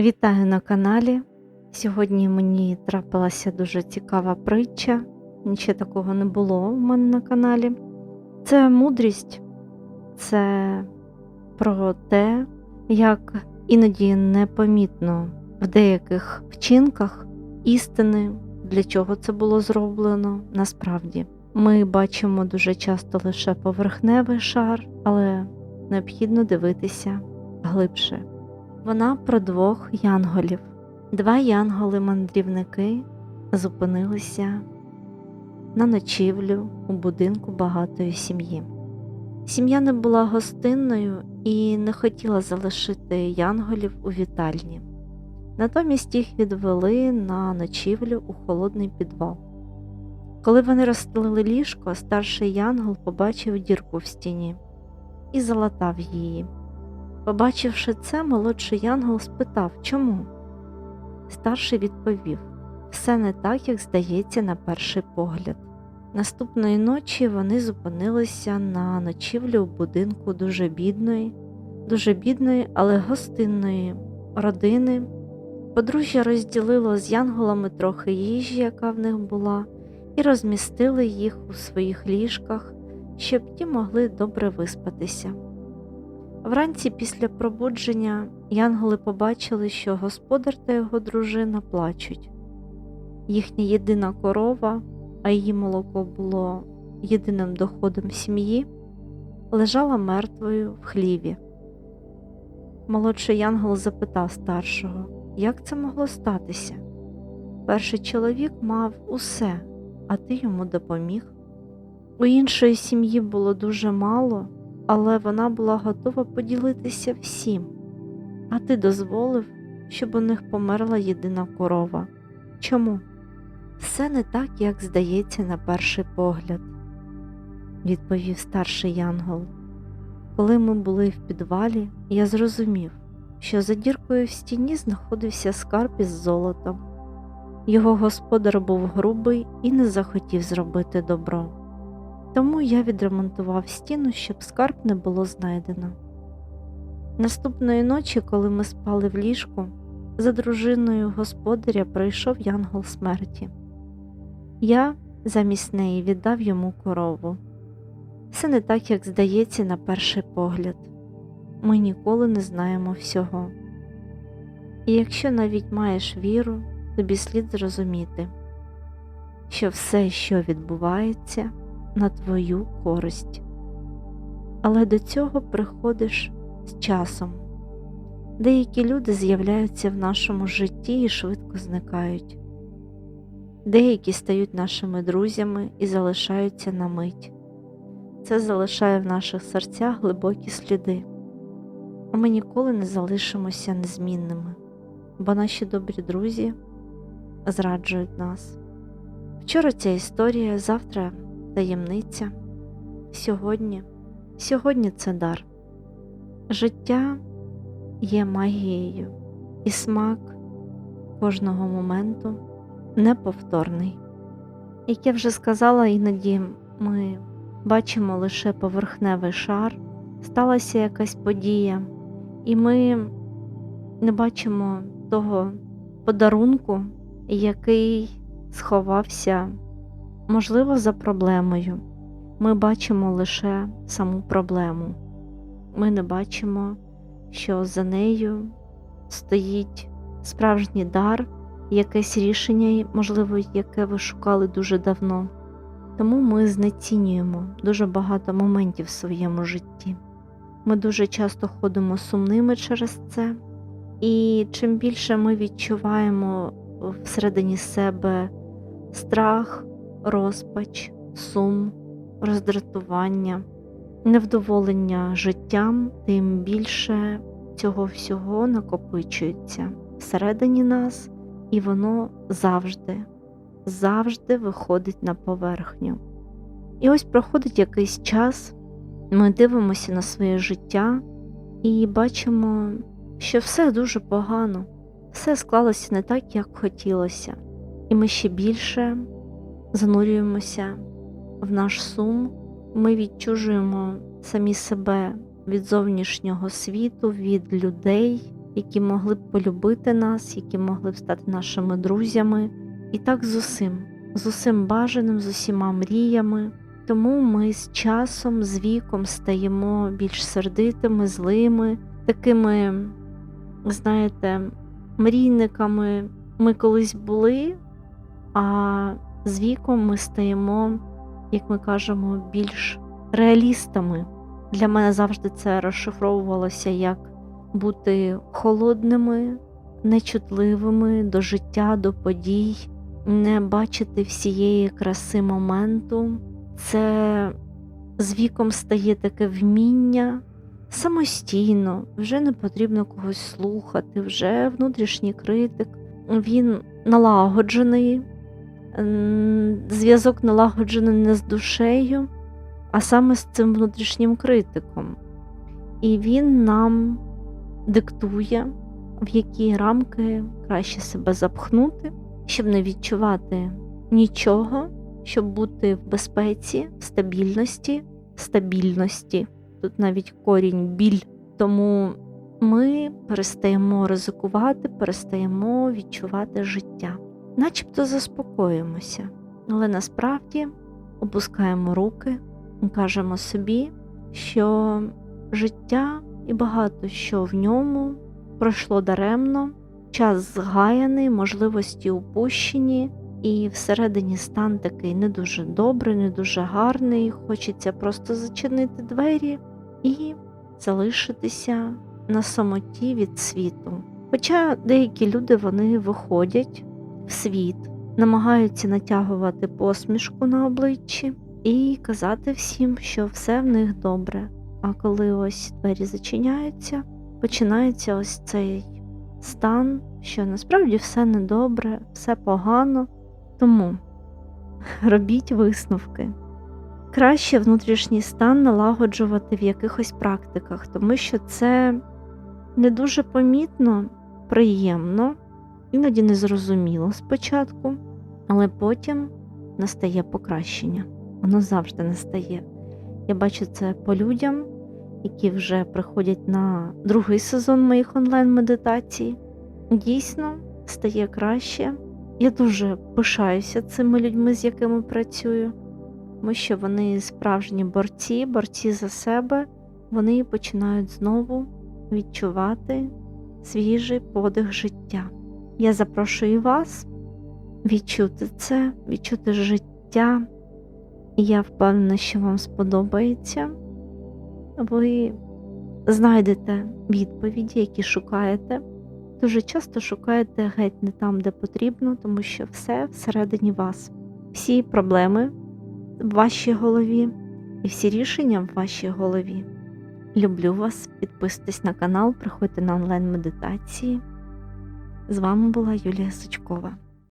Вітаю на каналі. Сьогодні мені трапилася дуже цікава притча. Нічого такого не було у мене на каналі. Це мудрість, це про те, як іноді непомітно в деяких вчинках істини, для чого це було зроблено насправді. Ми бачимо дуже часто лише поверхневий шар, але необхідно дивитися глибше. Вона про двох янголів. Два янголи-мандрівники зупинилися на ночівлю у будинку багатої сім'ї. Сім'я не була гостинною і не хотіла залишити янголів у вітальні. Натомість їх відвели на ночівлю у холодний підвал. Коли вони розстелили ліжко, старший янгол побачив дірку в стіні і залатав її. Побачивши це, молодший янгол спитав, чому? Старший відповів все не так, як здається, на перший погляд. Наступної ночі вони зупинилися на ночівлю в будинку дуже бідної, дуже бідної, але гостинної родини. Подружжя розділило з янголами трохи їжі, яка в них була, і розмістили їх у своїх ліжках, щоб ті могли добре виспатися. Вранці після пробудження янголи побачили, що господар та його дружина плачуть. Їхня єдина корова, а її молоко було єдиним доходом сім'ї, лежала мертвою в хліві. Молодший янгол запитав старшого, як це могло статися? Перший чоловік мав усе, а ти йому допоміг. У іншої сім'ї було дуже мало але вона була готова поділитися всім, а ти дозволив, щоб у них померла єдина корова. Чому? Все не так, як здається, на перший погляд, відповів старший янгол. Коли ми були в підвалі, я зрозумів, що за діркою в стіні знаходився скарб із золотом. Його господар був грубий і не захотів зробити добро. Тому я відремонтував стіну, щоб скарб не було знайдено. Наступної ночі, коли ми спали в ліжку, за дружиною господаря прийшов янгол смерті. Я замість неї віддав йому корову. Все не так, як здається, на перший погляд. Ми ніколи не знаємо всього. І якщо навіть маєш віру, тобі слід зрозуміти, що все, що відбувається, на твою користь. Але до цього приходиш з часом. Деякі люди з'являються в нашому житті і швидко зникають, деякі стають нашими друзями і залишаються на мить. Це залишає в наших серцях глибокі сліди, а ми ніколи не залишимося незмінними, бо наші добрі друзі зраджують нас. Вчора ця історія, завтра таємниця. Сьогодні, сьогодні це дар. Життя є магією, і смак кожного моменту неповторний. Як я вже сказала, іноді ми бачимо лише поверхневий шар, сталася якась подія, і ми не бачимо того подарунку, який сховався можливо, за проблемою. Ми бачимо лише саму проблему. Ми не бачимо, що за нею стоїть справжній дар, якесь рішення, можливо, яке ви шукали дуже давно. Тому ми знецінюємо дуже багато моментів в своєму житті. Ми дуже часто ходимо сумними через це, і чим більше ми відчуваємо всередині себе страх, розпач, сум, роздратування, невдоволення життям, тим більше цього всього накопичується всередині нас, і воно завжди, завжди виходить на поверхню. І ось проходить якийсь час, ми дивимося на своє життя і бачимо, що все дуже погано, все склалося не так, як хотілося, і ми ще більше занурюємося в наш сум, ми відчужуємо самі себе від зовнішнього світу, від людей, які могли б полюбити нас, які могли б стати нашими друзями. І так з усім, з усім бажаним, з усіма мріями. Тому ми з часом, з віком стаємо більш сердитими, злими, такими, знаєте, мрійниками ми колись були, а з віком ми стаємо, як ми кажемо, більш реалістами. Для мене завжди це розшифровувалося як бути холодними, нечутливими до життя, до подій, не бачити всієї краси моменту. Це з віком стає таке вміння самостійно, вже не потрібно когось слухати, вже внутрішній критик, він налагоджений, зв'язок налагоджений не з душею, а саме з цим внутрішнім критиком. І він нам диктує, в які рамки краще себе запхнути, щоб не відчувати нічого, щоб бути в безпеці, в стабільності, стабільності. Тут навіть корінь біль. Тому ми перестаємо ризикувати, перестаємо відчувати життя, начебто заспокоїмося, але насправді опускаємо руки кажемо собі, що життя і багато що в ньому пройшло даремно, час згаяний, можливості упущені, і всередині стан такий не дуже добрий, не дуже гарний. Хочеться просто зачинити двері і залишитися на самоті від світу. Хоча деякі люди вони виходять в світ, намагаються натягувати посмішку на обличчі і казати всім, що все в них добре. А коли ось двері зачиняються, починається ось цей стан, що насправді все недобре, все погано. Тому робіть висновки. Краще внутрішній стан налагоджувати в якихось практиках, тому що це не дуже помітно, приємно, іноді незрозуміло спочатку, але потім настає покращення. Воно завжди настає. Я бачу це по людям, які вже приходять на другий сезон моїх онлайн-медитацій. Дійсно, стає краще. Я дуже пишаюся цими людьми, з якими працюю, тому що вони справжні борці, борці за себе, вони починають знову відчувати свіжий подих життя. Я запрошую вас відчути це, відчути життя, я впевнена, що вам сподобається. Ви знайдете відповіді, які шукаєте. Дуже часто шукаєте геть не там, де потрібно, тому що все всередині вас. Всі проблеми в вашій голові і всі рішення в вашій голові. Люблю вас, підписуйтесь на канал, приходьте на онлайн-медитації. З вами була Юлія Сучкова.